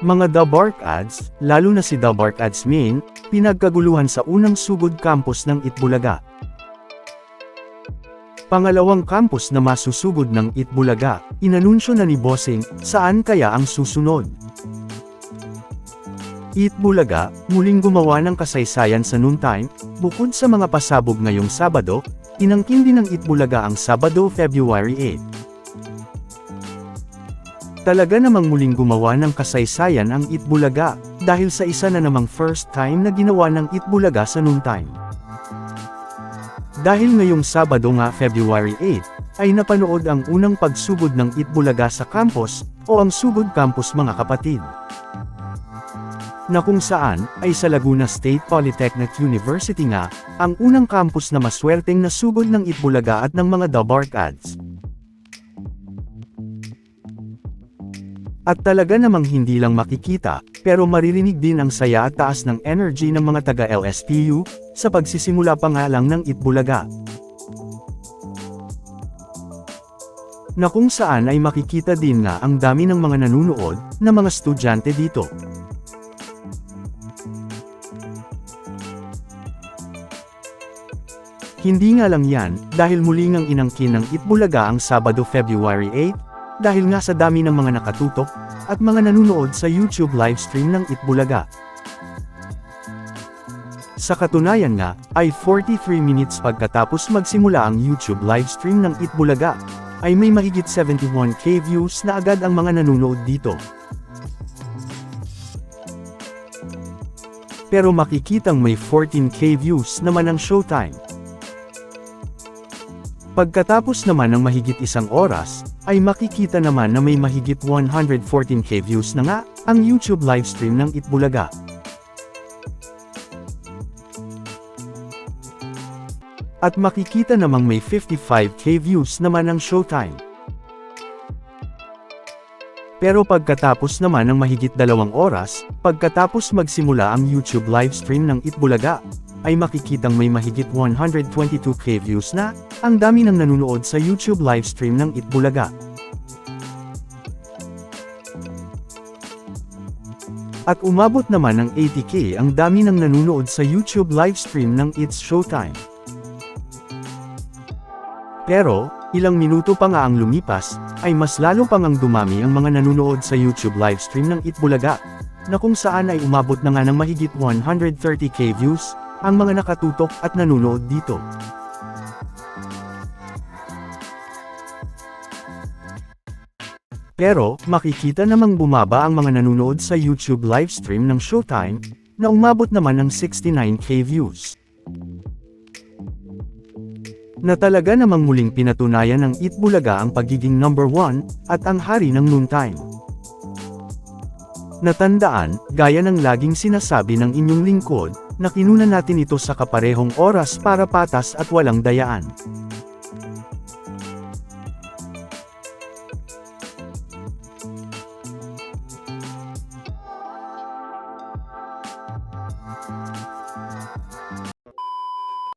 Mga The Bark Ads, lalo na si The Bark Ads Main, pinagkaguluhan sa unang sugod campus ng Itbulaga. Pangalawang campus na masusugod ng Itbulaga, inanunsyo na ni Bossing, saan kaya ang susunod? Itbulaga, muling gumawa ng kasaysayan sa noontime, bukod sa mga pasabog ngayong Sabado, inangkin din ng Itbulaga ang Sabado, February 8. Talaga namang muling gumawa ng kasaysayan ang Itbulaga, dahil sa isa na namang first time na ginawa ng Itbulaga sa noontime. Dahil ngayong Sabado nga February 8, ay napanood ang unang pagsugod ng Itbulaga sa campus, o ang Sugod Campus mga kapatid. Na kung saan, ay sa Laguna State Polytechnic University nga, ang unang campus na maswerteng nasugod ng Itbulaga at ng mga The Bark At talaga namang hindi lang makikita, pero maririnig din ang saya at taas ng energy ng mga taga-LSTU, sa pagsisimula pa nga lang ng Itbulaga. Na kung saan ay makikita din nga ang dami ng mga nanunood, na mga estudyante dito. Hindi nga lang yan, dahil muli ngang inangkin ng Itbulaga ang Sabado February 8, dahil nga sa dami ng mga nakatutok, at mga nanunood sa YouTube livestream ng Itbulaga. Sa katunayan nga, ay 43 minutes pagkatapos magsimula ang YouTube livestream ng Itbulaga, ay may mahigit 71k views na agad ang mga nanunood dito. Pero makikitang may 14k views naman ang showtime. Pagkatapos naman ng mahigit isang oras, ay makikita naman na may mahigit 114k views na nga, ang YouTube livestream ng Itbulaga. At makikita namang may 55k views naman ang showtime. Pero pagkatapos naman ng mahigit dalawang oras, pagkatapos magsimula ang YouTube livestream ng Itbulaga, ay makikitang may mahigit 122k views na, ang dami ng nanunood sa YouTube livestream ng Itbulaga. At umabot naman ng 80k ang dami ng nanunood sa YouTube livestream ng It's Showtime. Pero, ilang minuto pa nga ang lumipas, ay mas lalo pang ang dumami ang mga nanunood sa YouTube livestream ng Itbulaga, na kung saan ay umabot na nga ng mahigit 130k views, ang mga nakatutok at nanunood dito. Pero, makikita namang bumaba ang mga nanunood sa YouTube livestream ng Showtime, na umabot naman ng 69k views. Na talaga namang muling pinatunayan ng Itbulaga ang pagiging number 1, at ang hari ng noontime. Natandaan, gaya ng laging sinasabi ng inyong lingkod, na kinuna natin ito sa kaparehong oras para patas at walang dayaan.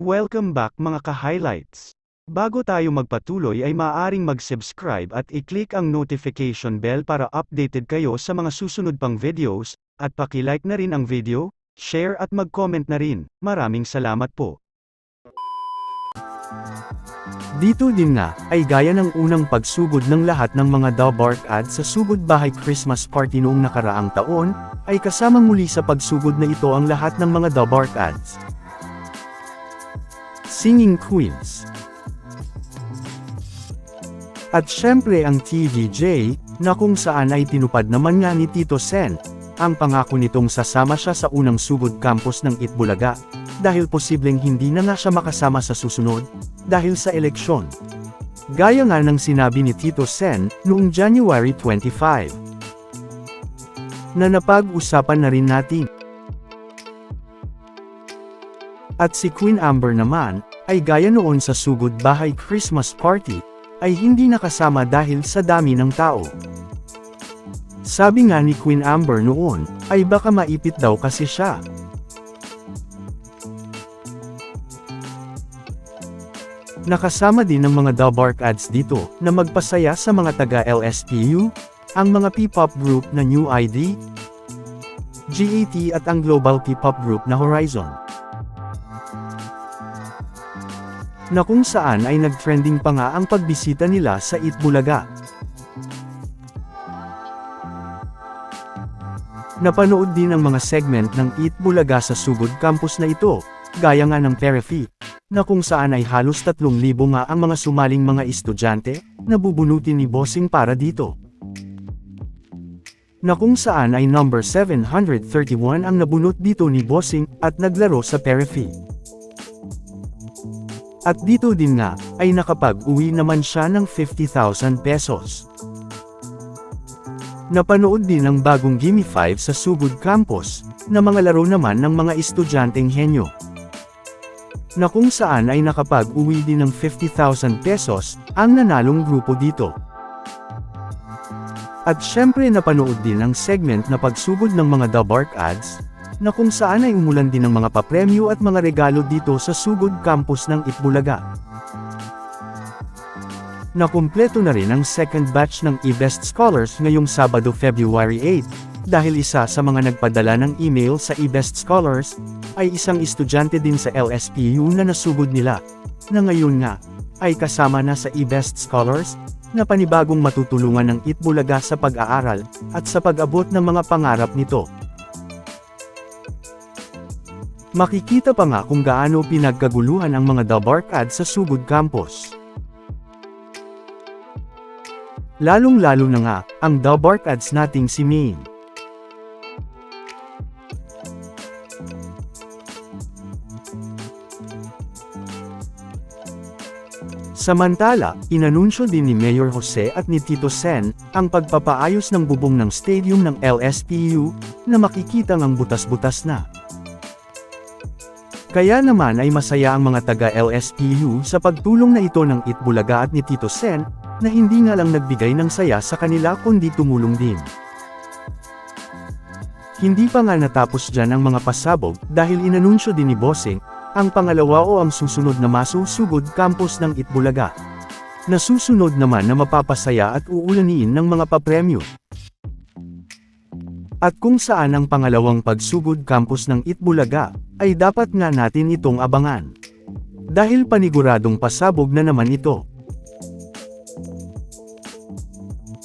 Welcome back mga ka-highlights. Bago tayo magpatuloy ay maaaring mag-subscribe at i-click ang notification bell para updated kayo sa mga susunod pang videos, at paki-like na rin ang video, share at mag-comment na rin. Maraming salamat po. Dito din nga, ay gaya ng unang pagsugod ng lahat ng mga The Bark ads sa Sugod Bahay Christmas Party noong nakaraang taon, ay kasamang muli sa pagsugod na ito ang lahat ng mga The Bark ads. Singing Queens At syempre ang TVJ, na kung saan ay tinupad naman nga ni Tito Sen, ang pangako nitong sasama siya sa unang sugod campus ng Itbulaga, dahil posibleng hindi na nga siya makasama sa susunod, dahil sa eleksyon. Gaya nga ng sinabi ni Tito Sen, noong January 25. Na napag-usapan na rin natin. At si Queen Amber naman, ay gaya noon sa sugod bahay Christmas party, ay hindi nakasama dahil sa dami ng tao. Sabi nga ni Queen Amber noon, ay baka maipit daw kasi siya. Nakasama din ng mga The Bark ads dito, na magpasaya sa mga taga-LSPU, ang mga P-pop group na New ID, GAT at ang global K-pop group na Horizon. Na kung saan ay nagtrending pa nga ang pagbisita nila sa Itbulaga. Napanood din ang mga segment ng Eat Bulaga sa Sugod campus na ito, gaya nga ng Perifi, na kung saan ay halos 3,000 nga ang mga sumaling mga estudyante, na bubunutin ni Bossing para dito. Na kung saan ay number 731 ang nabunot dito ni Bossing, at naglaro sa Perifi. At dito din nga, ay nakapag-uwi naman siya ng 50,000 pesos. Napanood din ang bagong Gimme 5 sa Sugod Campus, na mga laro naman ng mga estudyanteng henyo. Na kung saan ay nakapag-uwi din ng 50,000 pesos, ang nanalong grupo dito. At syempre napanood din ang segment na pagsugod ng mga The Bark ads, na kung saan ay umulan din ng mga papremyo at mga regalo dito sa Sugod Campus ng Itbulaga. Nakumpleto na rin ang second batch ng eBest Scholars ngayong Sabado February 8, dahil isa sa mga nagpadala ng email sa eBest Scholars, ay isang estudyante din sa LSPU na nasugod nila, na ngayon nga, ay kasama na sa eBest Scholars, na panibagong matutulungan ng Itbulaga sa pag-aaral, at sa pag-abot ng mga pangarap nito. Makikita pa nga kung gaano pinagkaguluhan ang mga Dabark ads sa Sugod Campus. Lalong-lalo na nga, ang Dabark ads nating si Maine. Samantala, inanunsyo din ni Mayor Jose at ni Tito Sen, ang pagpapaayos ng bubong ng stadium ng LSPU, na makikita ang butas-butas na. Kaya naman ay masaya ang mga taga LSPU sa pagtulong na ito ng Itbulaga at ni Tito Sen, na hindi nga lang nagbigay ng saya sa kanila kundi tumulong din. Hindi pa nga natapos dyan ang mga pasabog dahil inanunsyo din ni Bossing, ang pangalawa o ang susunod na masusugod campus ng Itbulaga. Nasusunod naman na mapapasaya at uulanin ng mga papremyo. At kung saan ang pangalawang pagsugod campus ng Itbulaga, ay dapat nga natin itong abangan. Dahil paniguradong pasabog na naman ito.